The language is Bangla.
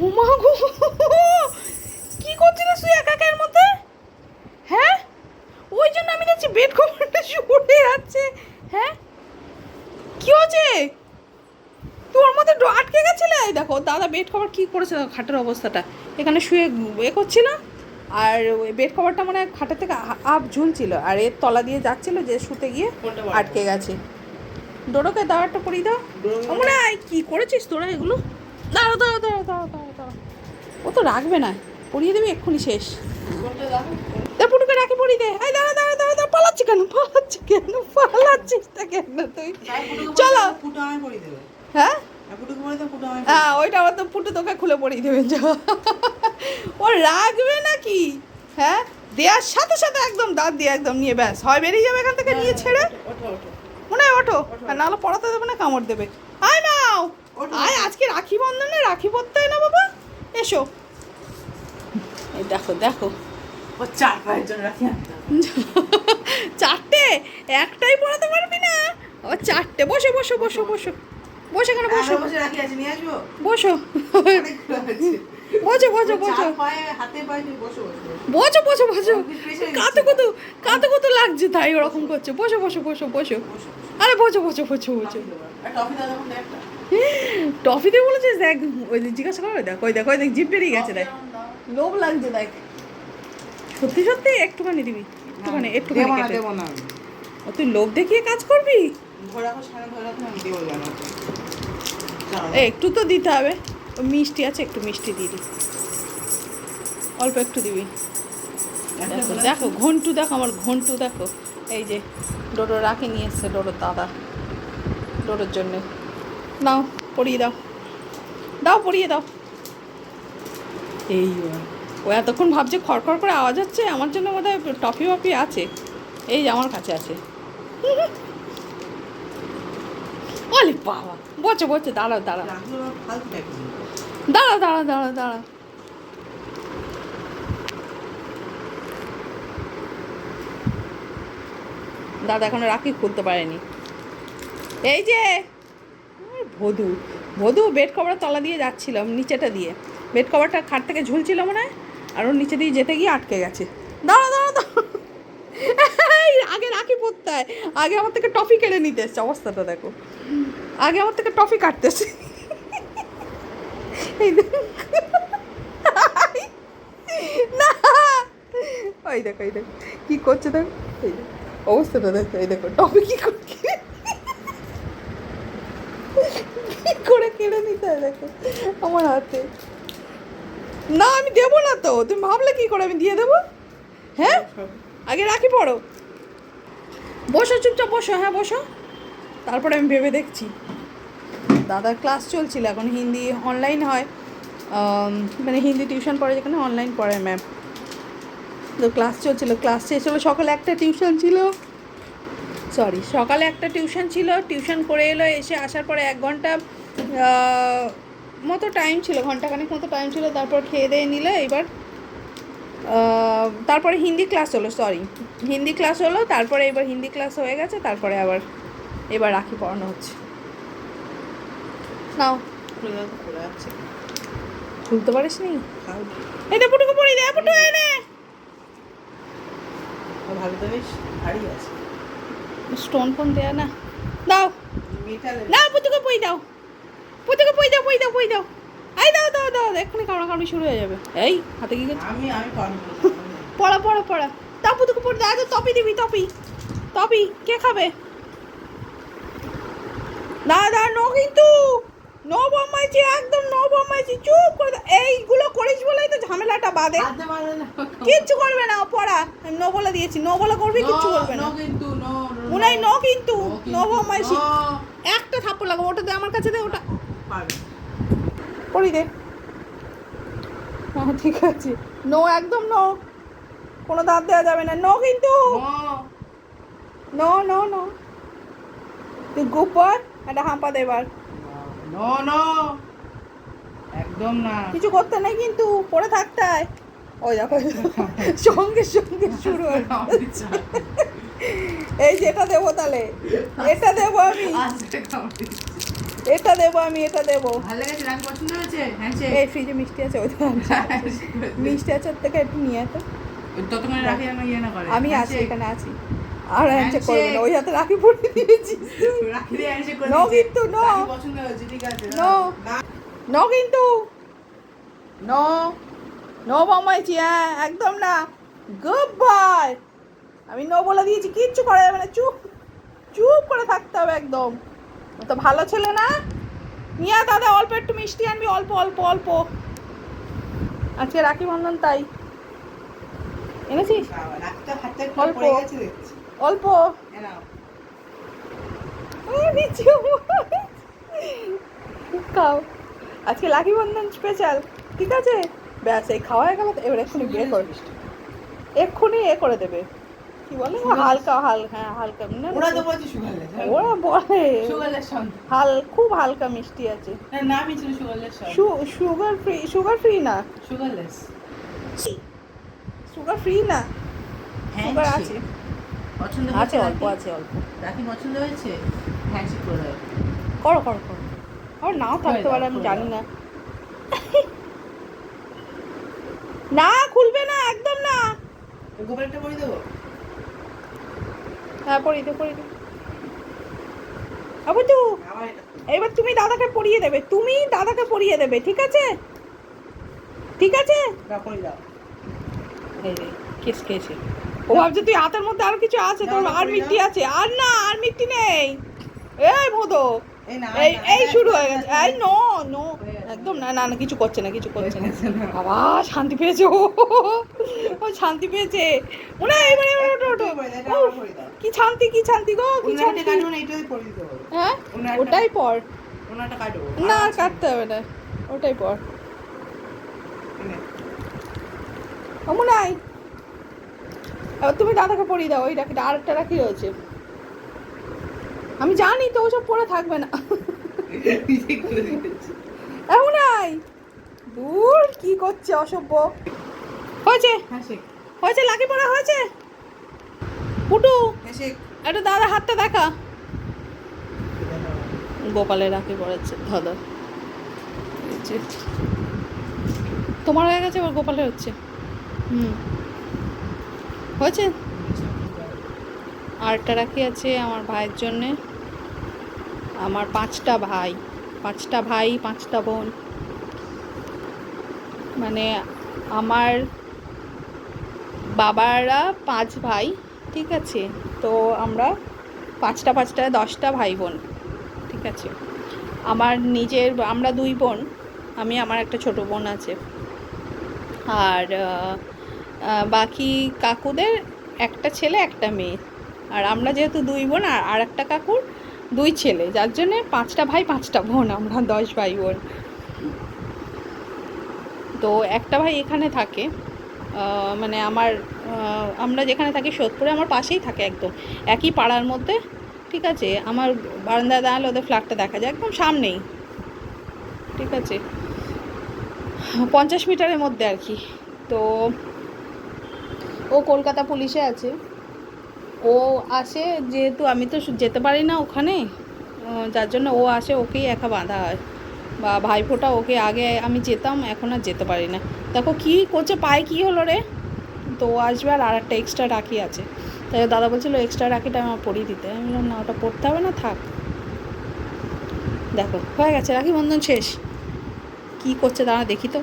উমা গো কি করছিলিস তুই একা একা এর মধ্যে? হ্যাঁ? ওই জন্য আমি দেখছি বেড কভারটা সরে যাচ্ছে। হ্যাঁ? কি হচ্ছে তোর মধ্যে আটকে গেছিলে? দেখো দাদা বেড কভার কি করেছে দেখো খাটের অবস্থাটা। এখানে শুয়ে এ করছিল আর ওই বেড কভারটা মানে খাটের থেকে আপ ঝুলছিল আর এর তলা দিয়ে যাচ্ছিল যে শুতে গিয়ে আটকে গেছে। ডোরোকে দাওয়ারটা পরিয়ে দাও। মনে হয় কি করেছিস তোরা এগুলো? দাঁড়াও দাঁড়াও দাঁড়াও দাঁড়াও। ও তো রাখবে না পরিয়ে দেবে এক্ষুনি শেষ। পুটুকে রাখি পরিয়ে দে। এই দাঁড়া দাঁড়া দাঁড়া দাঁড়া পালাচ্ছি কেন? পালাচ্ছি কেন? পালাচ্ছিস তা কেন তুই? চলো। হ্যাঁ? হ্যাঁ ওইটা আবার তো পুটু তোকে খুলে পরিয়ে দেবে ও রাখবে নাকি? হ্যাঁ? দেওয়ার সাথে সাথে একদম দাঁত দিয়ে একদম নিয়ে ব্যাস। হয় বেরিয়ে যাবে এখান থেকে নিয়ে ছেড়ে? মনে হয় ওঠো আর নাহলে পড়াতে দেবে না কামড় দেবে। আয় নাও! আয় আজকে রাখি বন্ধনে রাখি পরতে হয় না বাবা। এসো। এই দেখো দেখো। ও চার পায়ের জন্য রাখি চারটে? একটাই পড়াতে পারবি না? ও চারটে। বসো বসো বসো বসো। বসো এখানে বসো। বসে রাখি আছে নিয়ে আসব? বসো। বসো বসো বসো। হাতে বসো বসো বসো। বসো। কাতো কত কাতো কত লাগছে তাই ওরকম করছে। বসো বসো বসো বসো। আরে বসো বসো বসো বসো। একটা টফিতে বলেছিস দেখ ওই জিজ্ঞাসা করো দেখ ওই দেখ ওই দেখ জিপ বেরিয়ে গেছে দেখ। লোভ লাগছে দেখ। সত্যি সত্যি? একটুখানি দিবি একটুখানি একটুখানি দেবো না দেবো না ও তুই লোভ দেখিয়ে কাজ করবি? একটু তো দিতে হবে। মিষ্টি আছে একটু মিষ্টি দিবি অল্প একটু দিবি। দেখো। দেখো ঘন্টু দেখো আমার ঘন্টু দেখো। এই যে ডোডো রাখে নিয়ে এসছে ডোডোর দাদা। ডোডোর জন্যে। নাও পরিয়ে দাও। দাও পরিয়ে দাও। এই ও এতক্ষণ ভাবছে খড়খড় করে আওয়াজ হচ্ছে আমার জন্য বোধ হয় টফি মফি আছে। এই আমার কাছে আছে। ওলে বাবা বসে বসে দাঁড়াও দাঁড়াও। রাখল না, ফালতু প্যাকেজিং করো। দাঁড়া দাঁড়া দাঁড়া দাঁড়া দাদা এখনও রাখি খুলতে পারেনি। এই যে ভদু। ভদু বেড কভার তলা দিয়ে যাচ্ছিলাম, নিচেটা দিয়ে। বেড কভারটা খাট থেকে ঝুলছিল মনে হয়, আর ওর নিচে দিয়ে যেতে গিয়ে আটকে গেছে। দাঁড়া দাঁড়া আগে রাখি পড়তে হয় আগে আমার থেকে টফি কেড়ে নিতে এসছে, অবস্থাটা দেখো। আগে আমার থেকে টফি কাটতেছে। না। ওই দেখো এই দেখো। কি করছে দেখো? এই দেখো। অবস্থাটা দেখো, এই দেখো, টফি কি করছে কি করে কেড়ে নিতে দেখো, আমার হাতে। না, আমি দেবো না তো। তুমি ভাবলে কি করে? আমি দিয়ে দেবো? হ্যাঁ? আগে রাখি পড়ো। বসো, চুপচাপ বসো হ্যাঁ বসো। তারপরে আমি ভেবে দেখছি। দাদার ক্লাস চলছিল, এখন হিন্দি অনলাইন হয়। মানে হিন্দি টিউশন পড়ে যেখানে অনলাইন পড়ে ম্যাম তো ক্লাস চলছিল, ক্লাস শেষ হলো, সকালে একটা টিউশন ছিল। সরি সকালে একটা টিউশন ছিল। টিউশন করে এলো, এসে আসার পরে এক ঘণ্টা মতো টাইম ছিল ঘন্টাখানেক মতো টাইম ছিল তারপর খেয়ে দিয়ে নিল এবার তারপরে হিন্দি ক্লাস হলো সরি হিন্দি ক্লাস হলো তারপরে এবার হিন্দি ক্লাস হয়ে গেছে তারপরে আবার এবার রাখি পড়ানো হচ্ছে। নাও। খুলতে পারিস নি। এটা পুটুকে পড়ি দে পুটু এনে ভালো তো বেশ ভারী আছে। স্টোন ফোন দেয়া না। দাও। না পুতুকে পই দাও। পুতুকে পই দাও পই দাও পই দাও এই দাও দাও দাও এক্ষুনি কামড়া কামড়ি শুরু হয়ে যাবে। এই হাতে কি করছিস? আমি আমি পড়া পড়া পড়া দাও পুতুকে পড়ে দাও তো টপি দিবি টপি টপি কে খাবে? না না নো কিন্তু। নো বম্মাইছি একদম নো বম্মাইছি। চুপ করে। এইগুলো করিস বলেই তো ঝামেলাটা বাদে। কিচ্ছু করবে না পড়া। আমি নো বলে দিয়েছি। নো বলে করবি কিচ্ছু করবে না। কিন্তু. উনাই নো। কিন্তু নো no. একটা থাপ্পড় লাগাবো ওটা দে আমার কাছে দে ওটা। পারবে। পড়ি দে। হ্যাঁ ঠিক আছে। নো একদম নো। কোনো দাঁত দেওয়া যাবে না। নো কিন্তু. No no no. তুই গুপ পর একটা হাঁপা দে এবার। No, no. একদম না। কিছু করতে নেই কিন্তু পড়ে থাকতে হয়। ওই দেখো সঙ্গে সঙ্গে শুরু হয়। এই যেটা দেবো তাহলে। এটা দেবো আমি দিচ্ছে। এটা দেবো আমি এটা দেবো। ভালো লেগেছে রাখি পছন্দ হয়েছে? হ্যান্ডশেক এই ফ্রিজে মিষ্টি আছে ওই মিষ্টি আছে থেকে একটু নিয়ে তো। ততক্ষণে রাখি আমি ইয়ে না করে। আমি আছি এখানে আছি। আর হ্যান্ডশেক করবে না ওই হাতে রাখি দিয়েছি। রাখি দিয়ে হ্যান্ডশেক করে No কিন্তু, no. পছন্দ হয়েছে ঠিক আছে No. না ন কিন্তু। ন। নো বম্বাইছি হ্যাঁ একদম না। গুড বাই আমি নো বলে দিয়েছি কিচ্ছু করা যাবে না। চুপ চুপ করে থাকতে হবে একদম। তো ভালো ছেলে না? নিয়ে দাদা অল্প একটু মিষ্টি আনবি অল্প অল্প অল্প। আজকে রাখি বন্ধন তাই। এনেছিস? অল্প। অল্প। খাও। আজকে লাকি বন্ধন স্পেশাল ঠিক আছে? ব্যাস এই খাওয়া গেল এবার এক্ষুনি বিয়ে করে। এক্ষুনি এ করে দেবে। কি বলে? হালকা হালকা হ্যাঁ হালকা না, ওরা তো বলছে সুগারলেস ওরা বলে সুগারলেস হাল খুব হালকা মিষ্টি আছে। না নামই ছিল sugarless sugar free sugar free না? সুগারলেস। সুগার ফ্রি না? সুগার আছে। পছন্দ আছে অল্প আছে অল্প। রাখি পছন্দ হয়েছে? হ্যান্ডশেক করে করো করো করো। আর নাও থাকতে পারে আমি জানি না। না খুলবে না একদম না। গোপালটা পরিয়ে দেবো? হ্যাঁ পড়িয়ে দে পড়িয়ে দে আবু তু এবার তুমি দাদাকে পড়িয়ে দেবে তুমি দাদাকে পড়িয়ে দেবে ঠিক আছে? ঠিক আছে? রে খেয়েছে ও ভাবছে তুই হাতের মধ্যে আর কিছু আছে তোর আর মিট্টি মিষ্টি আছে। আর না আর মিষ্টি নেই। এই ভোদো এই না এই না, এই না, শুরু হয়ে গেছে। এই নো নো একদম না না না কিছু করছে না কিছু করছে না। গেছে না। বাবা শান্তি পেয়েছে ও। ও শান্তি পেয়েছে। ওনা এবার ওটো ওটো। কি শান্তি কি শান্তি গো কি শান্তি। হ্যাঁ? ওটাই পর। না। কাটতে হবে না ওটাই পর। এনে। অমনাই এবার তুমি দাদাকে পরিয়ে দাও ওই রাখিটা আরেকটা রাখি রয়েছে। আমি জানি তো ওসব পরে থাকবে না। করে দিতেছি। দূর কি করছে অসভ্য? হয়েছে? হ্যান্ডশেক, হয়েছে? লাকি পড়া হয়েছে? পুটু হ্যান্ডশেক। একটু দাদা হাতটা দেখা। গোপালের রাখি পড়াচ্ছে দাদা তোমার হয়ে গেছে এবার গোপালের হচ্ছে। হুম। হয়েছে? আরেকটা রাখি আছে আমার ভাইয়ের জন্যে। আমার পাঁচটা ভাই পাঁচটা ভাই, পাঁচটা বোন। মানে আমার বাবারা পাঁচ ভাই, ঠিক আছে? তো আমরা পাঁচটা পাঁচটা, দশটা ভাই বোন, ঠিক আছে? আমার নিজের, আমরা দুই বোন, আমি, আমার একটা ছোট বোন আছে। আর বাকি কাকুদের একটা ছেলে, একটা মেয়ে। আর আমরা যেহেতু দুই বোন, আর আর একটা কাকুর দুই ছেলে, যার জন্যে পাঁচটা ভাই, পাঁচটা বোন, আমরা দশ ভাই বোন। তো একটা ভাই এখানে থাকে মানে আমার আমরা যেখানে থাকি সোদপুরে, আমার পাশেই থাকে একদম, একই পাড়ার মধ্যে, ঠিক আছে? আমার বারান্দায় দাঁড়ালে ওদের ফ্ল্যাটটা দেখা যায়, একদম সামনেই, ঠিক আছে? পঞ্চাশ মিটারের মধ্যে আর কি। তো ও কলকাতা পুলিশে আছে। ও আসে যেহেতু আমি তো যেতে পারি না ওখানে যার জন্য ও আসে ওকেই একা বাঁধা হয়। বা ভাইফোঁটা ওকে আগে আমি যেতাম, এখন আর যেতে পারি না। দেখো কি করছে, পায়ে কি হলো রে? তো ও আসবে আর আর একটা এক্সট্রা রাখি আছে। তাই দাদা বলছিল এক্সট্রা রাখিটা আমার পরিয়ে দিতে। আমি বললাম, না, ওটা পড়তে হবে না, থাক। দেখো, হয়ে গেছে, রাখি বন্ধন শেষ। কি করছে, দাঁড়া দেখি তো।